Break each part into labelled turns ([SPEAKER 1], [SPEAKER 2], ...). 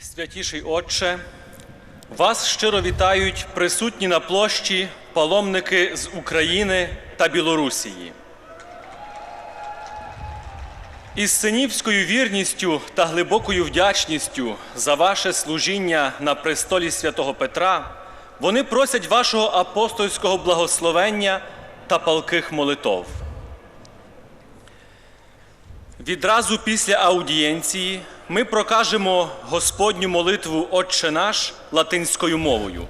[SPEAKER 1] Святіший Отче, вас щиро вітають присутні на площі паломники з України та Білорусії. Із синівською вірністю та глибокою вдячністю за ваше служіння на престолі святого Петра вони просять вашого апостольського благословення та палких молитов. Відразу після аудієнції ми прокажемо Господню молитву Отче наш латинською мовою,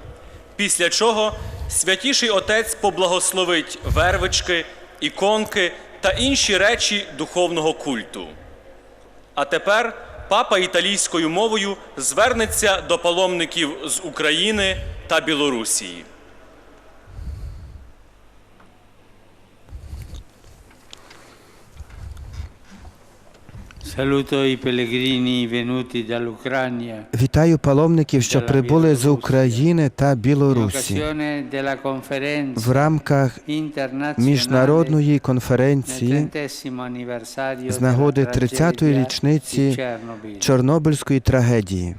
[SPEAKER 1] після чого святіший Отець поблагословить вервички, іконки та інші речі духовного культу. А тепер папа італійською мовою звернеться до паломників з України та Білорусії.
[SPEAKER 2] Вітаю паломників, що прибули з України та Білорусі. В рамках міжнародної конференції з нагоди
[SPEAKER 3] della
[SPEAKER 2] 30-ї річниці Чорнобильської трагедії.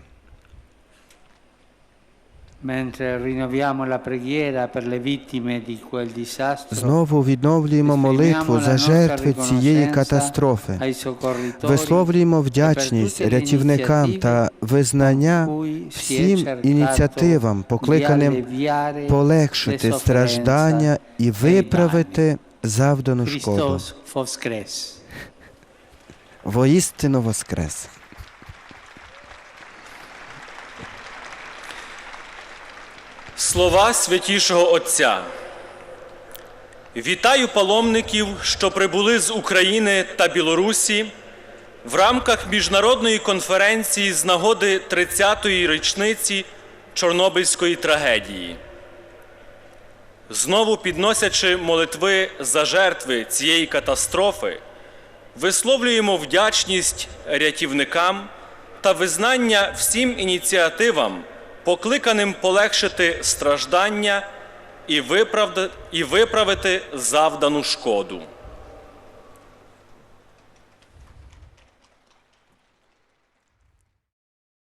[SPEAKER 2] Знову відновлюємо молитву за жертви цієї катастрофи. Висловлюємо вдячність рятівникам та визнання всім ініціативам, покликаним полегшити страждання і виправити завдану шкоду. Воістину воскрес.
[SPEAKER 1] Слова святішого Отця. Вітаю паломників, що прибули з України та Білорусі в рамках міжнародної конференції з нагоди 30-ї річниці Чорнобильської трагедії. Знову підносячи молитви за жертви цієї катастрофи, висловлюємо вдячність рятівникам та визнання всім ініціативам, покликаним полегшити страждання і виправити завдану шкоду.